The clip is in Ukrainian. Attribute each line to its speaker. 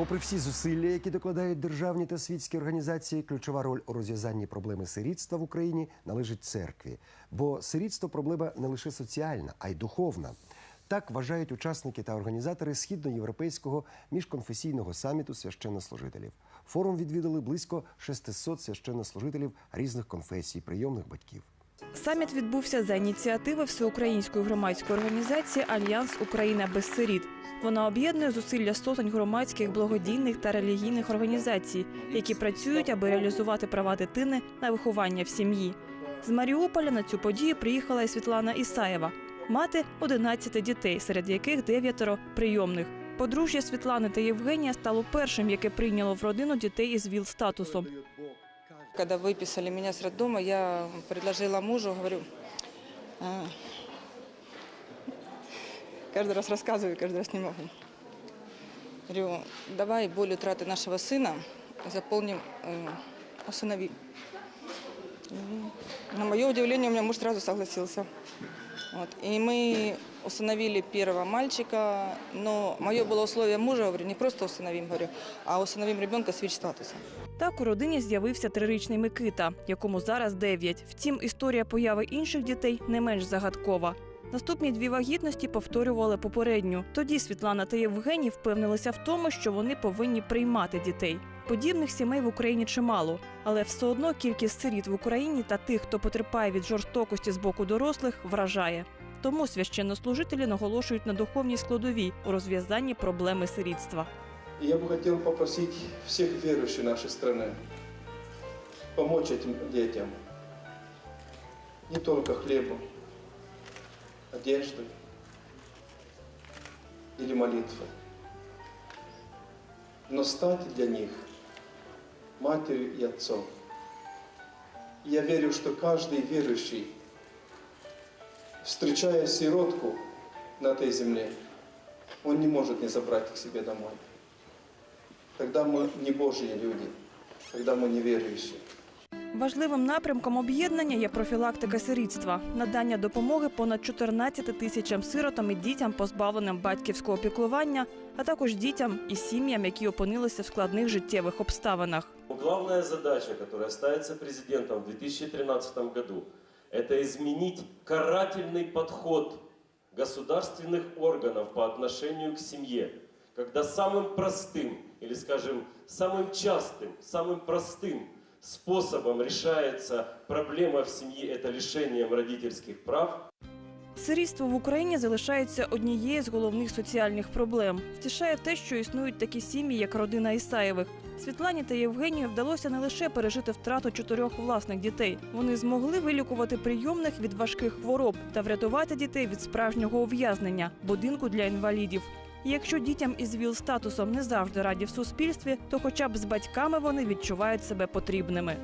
Speaker 1: Попри всі зусилля, які докладають державні та світські організації, ключова роль у розв'язанні проблеми сирітства в Україні належить церкві. Бо сирітство проблема не лише соціальна, а й духовна. Так вважають учасники та організатори східноєвропейського міжконфесійного саміту священнослужителів. Форум відвідали близько 600 священнослужителів різних конфесій, прийомних батьків.
Speaker 2: Саміт відбувся за ініціативи всеукраїнської громадської організації Альянс Україна без сиріт. Вона об'єднує зусилля сотень громадських, благодійних та релігійних організацій, які працюють, аби реалізувати права дитини на виховання в сім'ї. З Маріуполя на цю подію приїхала і Світлана Ісаєва, мати 11 дітей, серед яких дев'ятеро прийомних. Подружжя Світлани та Євгенія стало першим, яке прийняло в родину дітей із ВІЛ-статусом.
Speaker 3: Когда выписали меня с роддома, я предложила мужу, говорю, «А, каждый раз рассказываю, каждый раз не могу. Говорю, давай боль утраты нашего сына заполним э, усыновим. И На мое удивление, у меня муж сразу согласился. Вот. И мы усыновили первого мальчика, но мое было условие мужа, говорю, не просто усыновим, говорю, а усыновим ребенка с ВИЧ-статусом.
Speaker 2: Так у родині з'явився трирічний Микита, якому зараз 9. Втім, історія появи інших дітей не менш загадкова. Наступні дві вагітності повторювали попередню. Тоді Світлана та Євгеній впевнилися в тому, що вони повинні приймати дітей. Подібних сімей в Україні чимало, але все одно кількість сиріт в Україні та тих, хто потерпає від жорстокості з боку дорослих, вражає. Тому священнослужителі наголошують на духовній складовій у розв'язанні проблеми сирітства.
Speaker 4: И я бы хотел попросить всех верующих нашей страны помочь этим детям. Не только хлебом, Одеждой или молитвой. Но стать для них матерью и отцом. И я верю, что каждый верующий, встречая сиротку на этой земле, он не может не забрать их себе домой. Тогда мы не Божьи люди, тогда мы неверующие.
Speaker 2: Важливим напрямком об'єднання є профілактика сирітства, надання допомоги понад 14 тисячам сиротам і дітям, позбавленим батьківського піклування, а також дітям і сім'ям, які опинилися в складних життєвих обставинах.
Speaker 5: Главная задача, которая ставится президентом в 2013 году, это изменить карательный подход государственных органов по отношению к семье, когда самым простым или, скажем, самым частым, самым простым способом решается проблема в семье, это лишением родительских прав,
Speaker 2: Сирітство в Україні залишається однією з головних соціальних проблем. Втішає те, що існують такі сім'ї, як родина Ісаєвих. Світлані та Євгенію вдалося не лише пережити втрату чотирьох власних дітей. Вони змогли вилікувати прийомних від важких хвороб та врятувати дітей від справжнього ув'язнення будинку для інвалідів. Якщо дітям із ВІЛ-статусом не завжди раді в суспільстві, то хоча б з батьками вони відчувають себе потрібними.